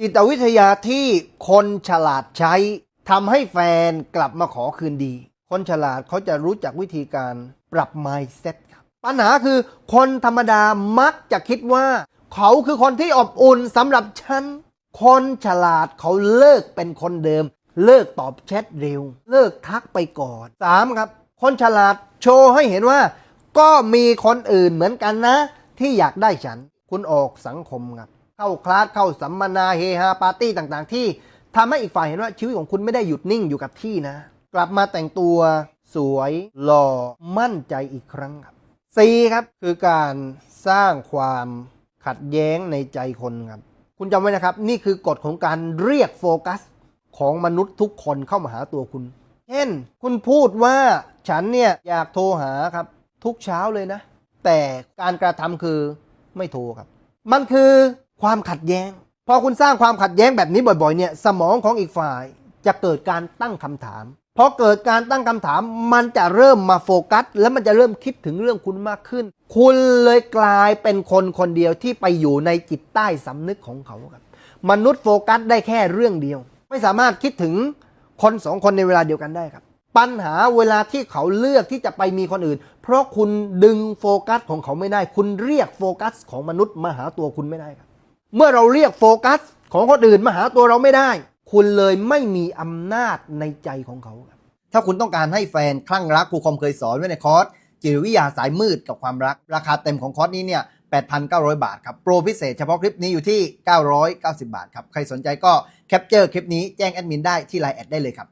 จิตวิทยาที่คนฉลาดใช้ทำให้แฟนกลับมาขอคืนดี คนฉลาดเขาจะรู้จักวิธีการปรับ mindset ครับปัญหาคือคนธรรมดามักจะคิดว่า เขาคือคนที่อบอุ่นสำหรับฉัน คนฉลาดเขาเลิกเป็นคนเดิม เลิกตอบแชทเร็ว เลิกทักไปก่อน 3. ครับ คนฉลาดโชว์ให้เห็นว่า ก็มีคนอื่นเหมือนกันนะ ที่อยากได้ฉัน คุณออกสังคมครับ เข้าคลาสเข้าสัมมนาเฮฮาปาร์ตี้ต่างๆ ที่ทำให้อีกฝ่ายเห็นว่าชีวิตของคุณไม่ได้หยุดนิ่งอยู่กับที่นะ กลับมาแต่งตัวสวยหล่อมั่นใจอีกครั้งครับ 4. ครับคือการสร้างความขัดแย้งในใจคนครับ คุณจำไว้นะครับ นี่คือกฎของการเรียกโฟกัสของมนุษย์ทุกคนเข้ามาหาตัวคุณ เช่น คุณพูดว่าฉันเนี่ยอยากโทรหาครับ ทุกเช้าเลยนะ แต่การกระทำคือไม่โทรครับ มันคือ ความขัดแย้ง พอคุณสร้างความขัดแย้งแบบนี้บ่อยๆ เนี่ยสมองของอีกฝ่ายจะเกิดการตั้งคำถามพอเกิดการตั้งคำถามมันจะเริ่มมาโฟกัส แล้วมันจะเริ่มคิดถึงเรื่องคุณมากขึ้น คุณเลยกลายเป็นคนคนเดียวที่ไปอยู่ในจิตใต้สำนึกของเขาครับมนุษย์โฟกัสได้แค่เรื่องเดียว ไม่สามารถคิดถึงคนสองคนในเวลาเดียวกันได้ครับ ปัญหาเวลาที่เขาเลือกที่จะไปมีคนอื่น เพราะคุณดึงโฟกัสของเขาไม่ได้ คุณเรียกโฟกัสของมนุษย์มาหาตัวคุณไม่ได้ครับ เมื่อเราเรียกโฟกัสของคนอื่นมาหาตัวเราไม่ได้ คุณเลยไม่มีอำนาจในใจของเขา ถ้าคุณต้องการให้แฟนคลั่งรักครูคอมเคยสอนไว้ในคอร์สจิตวิทยาสายมืดกับความรัก ราคาเต็มของคอร์สนี้เนี่ย 8,900 บาทครับ โปรพิเศษเฉพาะคลิปนี้อยู่ที่ 990 บาทครับ ใครสนใจก็แคปเจอร์คลิปนี้แจ้งแอดมินได้ที่ไลน์แอดได้เลยครับ